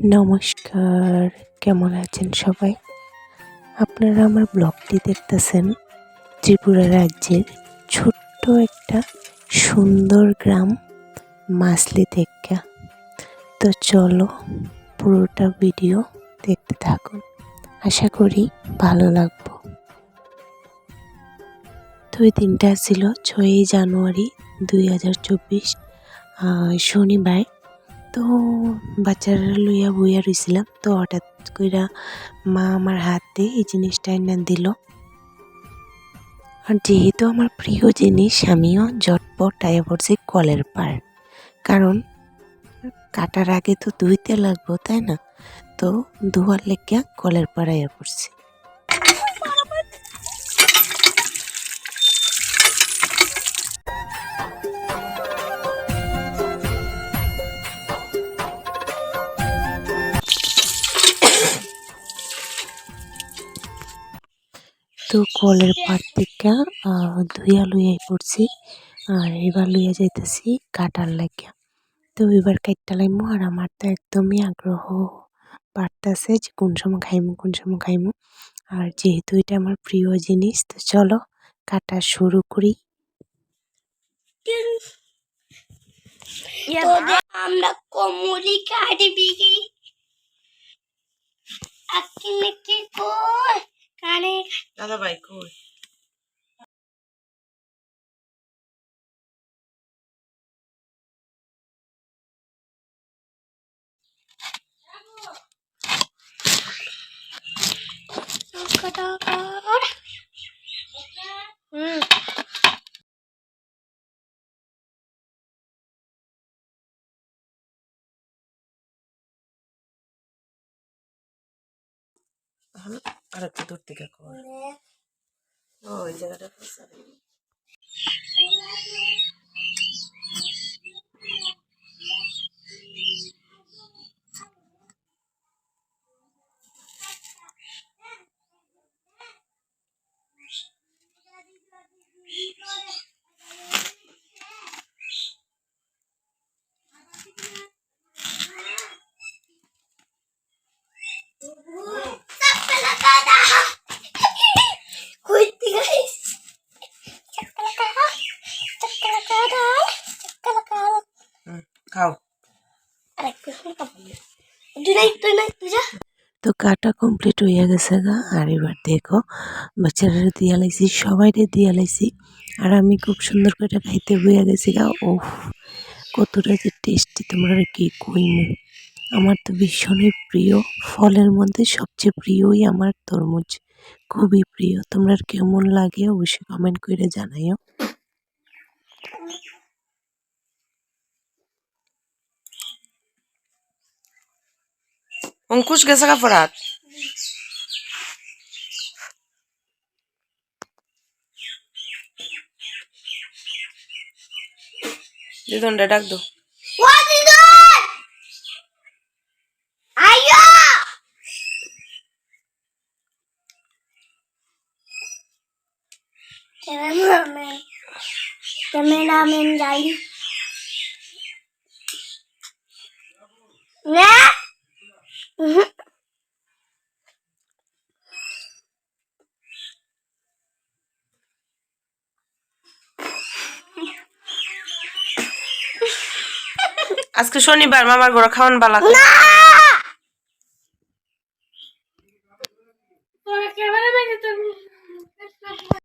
নমস্কার, কেমন আছেন সবাই? আপনারা আমার ব্লগটি দেখতেছেন ত্রিপুরা রাজ্যের ছোট্ট একটা সুন্দর গ্রাম মাসলি থেকে। তো চলো পুরোটা ভিডিও দেখতে থাকুন। আশা করি ভালো লাগবো। তো এই দিনটা ছিল ছয়ই জানুয়ারি দুই হাজার চব্বিশ শনিবার। তো বাচ্চারা লইয়া বইয়া রইছিলাম, তো হঠাৎ কইরা মা আমার হাতে এই জিনিসটা এনে দিল। আর যেহেতু আমার প্রিয় জিনিস, আমিও ঝটপট আয়া পড়ছি কলের পার কারণ কাটার আগে তো ধুইতে লাগবো, তাই না? তো ধোয়ার লেগে কলের পার আয়া পড়ছি। তো কলের পাড় থেকে ধুইয়া লইয়াই পড়ছি। আর এবার লইয়া যাইতেছি কাটার লাগিয়া। তো এবার কাটটা লাইমু আর আমার তো একদমই আগ্রহ বাড়তেছে যে কোন সময় খাইমু, কোন সময় খাইমু। আর যেহেতু এটা আমার প্রিয় জিনিস, তো চলো কাটা শুরু করি। আমরা কমলি কাটবি। Vai, cool. Mm. Hum. হুম আর একটু দূর থেকে কর। ওই জায়গাটা তো কাটা কমপ্লিট হইয়া গেছে গা। আর এবার দেখো, বাচ্চারা দিয়া লাইছি, সবাইরে দিয়া লাইছি। আর আমি খুব সুন্দর করে খাইতে বইয়া গেছি গা। ও কতটা যে টেস্টি তোমরা কি কইমু। আমার তো ভীষণই প্রিয়। ফলের মধ্যে সবচেয়ে প্রিয়ই আমার তরমুজ। খুবই প্রিয়। তোমরা কেমন লাগে অবশ্যই কমেন্ট করে জানাইও। Angkush gasa ka parat. Didon do. Ayo! Kameramen. Kameramen jain. Ne? আজকে শনিবার মামার গোড়া খাওয়ান বালা